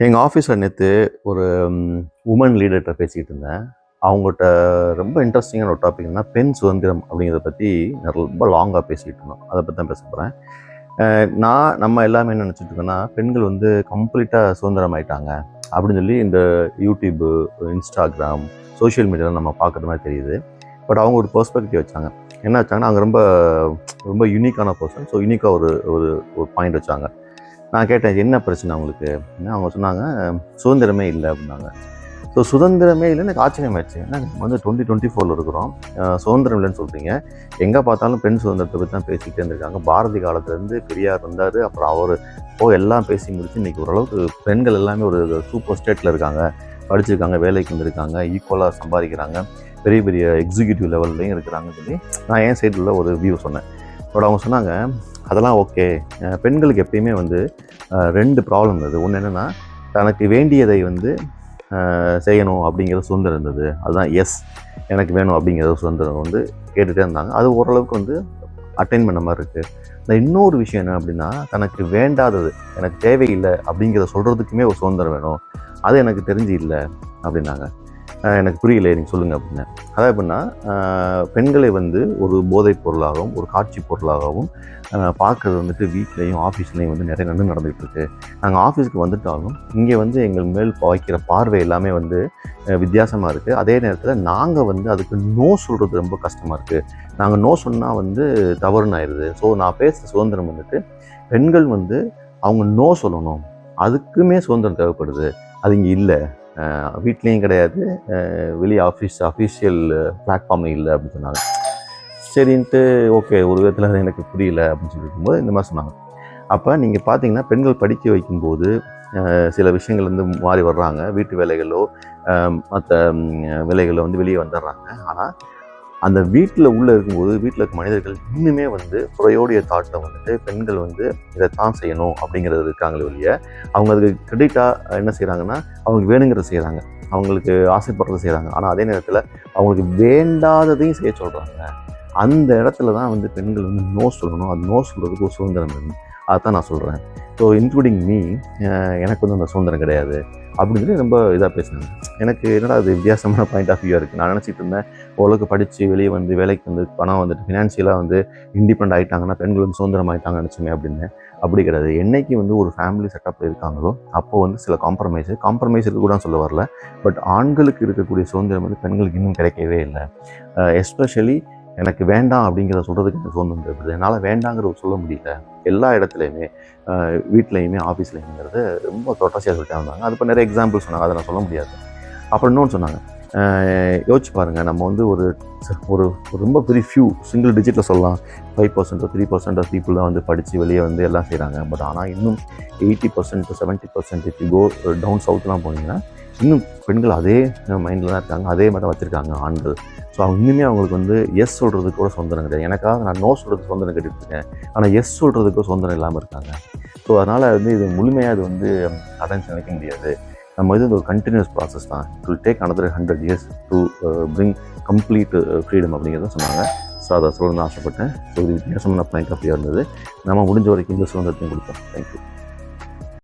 எங்கள் ஆஃபீஸில் நேற்று ஒரு உமன் லீடர்கிட்ட பேசிக்கிட்டு இருந்தேன். அவங்ககிட்ட ரொம்ப இன்ட்ரெஸ்டிங்கான ஒரு டாபிக்னா பெண் சுதந்திரம் அப்படிங்கிறத பற்றி நான் ரொம்ப லாங்காக பேசிக்கிட்டு இருந்தோம். அதை பற்றி தான் பேச போகிறேன் நான் நம்ம எல்லாமே என்ன நினச்சிட்டு இருக்கோன்னா பெண்கள் வந்து கம்ப்ளீட்டாக சுதந்திரம் ஆயிட்டாங்க அப்படின்னு சொல்லி இந்த யூடியூப்பு இன்ஸ்டாகிராம் சோஷியல் மீடியாவில் நம்ம பார்க்குற மாதிரி தெரியுது. பட் அவங்க ஒரு பர்ஸ்பெக்டிவ் வச்சாங்க. என்ன வச்சாங்கன்னா அவங்க ரொம்ப ரொம்ப யூனிக்கான பர்சன் ஸோ யூனிக்காக ஒரு ஒரு ஒரு பாயிண்ட் வச்சாங்க. நான் கேட்டேன் என்ன பிரச்சனை அவங்களுக்கு அவங்க சொன்னாங்க சுதந்திரமே இல்லை அப்படின்னாங்க. ஸோ சுதந்திரமே இல்லைன்னு எனக்கு ஆச்சரியமாயிடுச்சு. ஏன்னா நம்ம வந்து டுவெண்ட்டி டுவெண்ட்டி ஃபோரில் இருக்கிறோம். சுதந்திரம் இல்லைன்னு சொல்கிறீங்க எங்கே பார்த்தாலும் பெண் சுதந்திரத்தை பற்றி தான் பேசிக்கிட்டே இருந்திருக்காங்க. பாரதி காலத்துலேருந்து பெரியார் வந்தார். அப்புறம் அவர் போ எல்லாம் பேசி முடிச்சு இன்றைக்கி ஓரளவுக்கு பெண்கள் எல்லாமே ஒரு சூப்பர் ஸ்டேட்டில் இருக்காங்க. படிச்சிருக்காங்க வேலைக்கு வந்திருக்காங்க ஈக்குவலாக சம்பாதிக்கிறாங்க. பெரிய பெரிய எக்ஸிக்யூட்டிவ் லெவல்லையும் இருக்கிறாங்கன்னு சொல்லி நான் என் சைடில் ஒரு வியூ சொன்னேன். பட் அவங்க சொன்னாங்க அதெல்லாம் ஓகே பெண்களுக்கு எப்பயுமே வந்து ரெண்டு ப்ராப்ளம் இருந்தது. ஒன்று என்னென்னா தனக்கு வேண்டியதை வந்து செய்யணும் அப்படிங்கிற சுதந்திரம் இருந்தது. அதுதான் எஸ் எனக்கு வேணும் அப்படிங்கிற சுதந்திரம் வந்து கேட்டுகிட்டே இருந்தாங்க. அது ஓரளவுக்கு வந்து அட்டைன் பண்ண மாதிரி இருக்குது இந்த இன்னொரு விஷயம் என்ன அப்படின்னா தனக்கு வேண்டாதது எனக்கு தேவையில்லை அப்படிங்கிறத சொல்கிறதுக்குமே ஒரு சுதந்திரம் வேணும். அது எனக்கு தெரிஞ்சு இல்லை அப்படின்னாங்க. எனக்கு புரியல நீங்கள் சொல்லுங்கள் அப்படின்னு. அதாவது எப்படின்னா பெண்களை வந்து ஒரு போதைப் பொருளாகவும் ஒரு காட்சி பொருளாகவும் பார்க்குறது பார்க்கறது வந்துட்டு வீட்லேயும் ஆஃபீஸ்லேயும் வந்து நிறைய நன்று நடந்துகிட்ருக்கு நாங்கள் ஆஃபீஸ்க்கு வந்துட்டாலும் இங்கே வந்து எங்கள் மேல் வைக்கிற பார்வை எல்லாமே வந்து வித்தியாசமாக இருக்குது அதே நேரத்தில் நாங்கள் வந்து அதுக்கு நோ சொல்கிறது ரொம்ப கஷ்டமாக இருக்குது நாங்கள் நோ சொன்னால் வந்து தவறுன்னு ஆயிடுது ஸோ நான் பேசுகிற சுதந்திரம் வந்துட்டு பெண்கள் வந்து அவங்க நோ சொல்லணும். அதுக்குமே சுதந்திரம் தேவைப்படுது. அது இங்கே இல்லை. வீட்லேயும் கிடையாது. வெளியே ஆஃபீஸ் அஃபீஷியல் பிளாட்ஃபார்ம் இல்லை அப்படின்னு சொன்னாங்க. சரின்ட்டு ஓகே ஒரு விதத்தில் அது எனக்கு புரியல அப்படின்னு சொல்லி இருக்கும்போது இந்த மாதிரி சொன்னாங்க. அப்போ நீங்கள் பார்த்தீங்கன்னா பெண்கள் படிக்க வைக்கும்போது சில விஷயங்கள் வந்து மாறி வர்றாங்க. வீட்டு வேலைகளோ மற்ற வேலைகளோ வந்து வெளியே வந்துடுறாங்க. ஆனால் அந்த வீட்டில் உள்ளே இருக்கும்போது வீட்டில் இருக்க மனிதர்கள் இன்னுமே வந்து புறையோடைய தாட்டை வந்துட்டு பெண்கள் வந்து இதை தான் செய்யணும் அப்படிங்கிறது இருக்காங்களே ஒழிய அவங்க அதுக்கு கிரெடிட்டாக என்ன செய்கிறாங்கன்னா அவங்களுக்கு வேணுங்கிறத செய்கிறாங்க அவங்களுக்கு ஆசைப்படுறத செய்கிறாங்க ஆனால் அதே நேரத்தில் அவங்களுக்கு வேண்டாததையும் செய்ய சொல்கிறாங்க அந்த இடத்துல தான் வந்து பெண்கள் வந்து நோ சொல்லணும். அது நோ சொல்கிறதுக்கு ஒரு சுதந்திரம் வேணும். தான் நான் சொல்கிறேன் ஸோ இன்க்ளூடிங் மீ எனக்கு வந்து அந்த சுதந்திரம் கிடையாது. அப்படின்னு சொல்லி ரொம்ப இதாக பேசினாங்க. எனக்கு என்னடா அது வித்தியாசமான பாயிண்ட் ஆஃப் வியூ இருக்குது நான் நினச்சிட்டு இருந்தேன் ஓரளவுக்கு படித்து வெளியே வந்து வேலைக்கு வந்து பணம் வந்துட்டு ஃபினான்ஷியலாக வந்து இண்டிபெண்ட் ஆகிட்டாங்கன்னா பெண்கள் வந்து சுதந்திரம் ஆகிட்டாங்க நினச்சுமே அப்படின்னு. அப்படி கிடையாது. என்றைக்கு வந்து ஒரு ஃபேமிலி செட்டப்பில் இருக்காங்களோ அப்போ வந்து சில காம்ப்ரமைஸ் காம்ப்ரமைஸ் இருக்க கூட சொல்ல வரல. பட் ஆண்களுக்கு இருக்கக்கூடிய சுதந்திரம் வந்து பெண்களுக்கு இன்னும் கிடைக்கவே இல்லை. எஸ்பெஷலி எனக்கு வேண்டாம் அப்படிங்கிறத சொல்கிறதுக்கு எனக்கு சுதந்திரம் இருக்குது என்னால் வேண்டாங்கிறத சொல்ல முடியல. எல்லா இடத்துலையுமே வீட்லேயுமே வீட்லையுமே ஆஃபீஸ்லையுங்கிறது ரொம்ப தொட்டாசியாக சொல்லிட்டே இருந்தாங்க. அது இப்போ நிறைய எக்ஸாம்பிள் சொன்னாங்க. அதை நான் சொல்ல முடியாது. அப்புறம் இன்னொன்று சொன்னாங்க. யோசிச்சு பாருங்கள் நம்ம வந்து ஒரு ஒரு ரொம்ப பெரிய ஃபியூ சிங்கிள் டிஜிட்டில் சொல்லலாம். Five percent three percent of people தான் வந்து படித்து வெளியே வந்து எல்லாம் செய்கிறாங்க பட் ஆனால் இன்னும் எயிட்டி பர்சன்ட் செவன்ட்டி பர்சன்ட் இப்போ கோ டவுன் சவுத்லாம் போனீங்கன்னா இன்னும் பெண்கள் அதே மைண்டில் தான் இருக்காங்க. அதே மாதிரி தான் வச்சுருக்காங்க ஆண்கள். ஸோ அவங்க இன்னுமே அவங்களுக்கு வந்து எஸ் சொல்கிறதுக்கு கூட சொந்தனம் கிடையாது. எனக்காக நான் நோ சொல்கிறதுக்கு சொந்தனம் கேட்டுட்ருக்கேன் ஆனால் எஸ் சொல்கிறதுக்கு சொந்தனம் இல்லாமல் இருக்காங்க. ஸோ அதனால் வந்து இது முழுமையாக இது வந்து அடைஞ்சு நினைக்க முடியாது. நம்ம இது ஒரு கண்டினியூஸ் ப்ராசஸ் தான். It will take another hundred years to bring complete freedom அப்படிங்கிறத சொன்னாங்க. ஸோ அதை சொல்லணும்னு ஆசைப்பட்டேன். ஸோ இது வித்தியாசமான பாயிண்ட் ஆஃப் வியூ இருந்தது. நம்ம முடிஞ்ச வரைக்கும் இந்த சுதந்திரத்தையும் கொடுத்தோம் தேங்க்யூ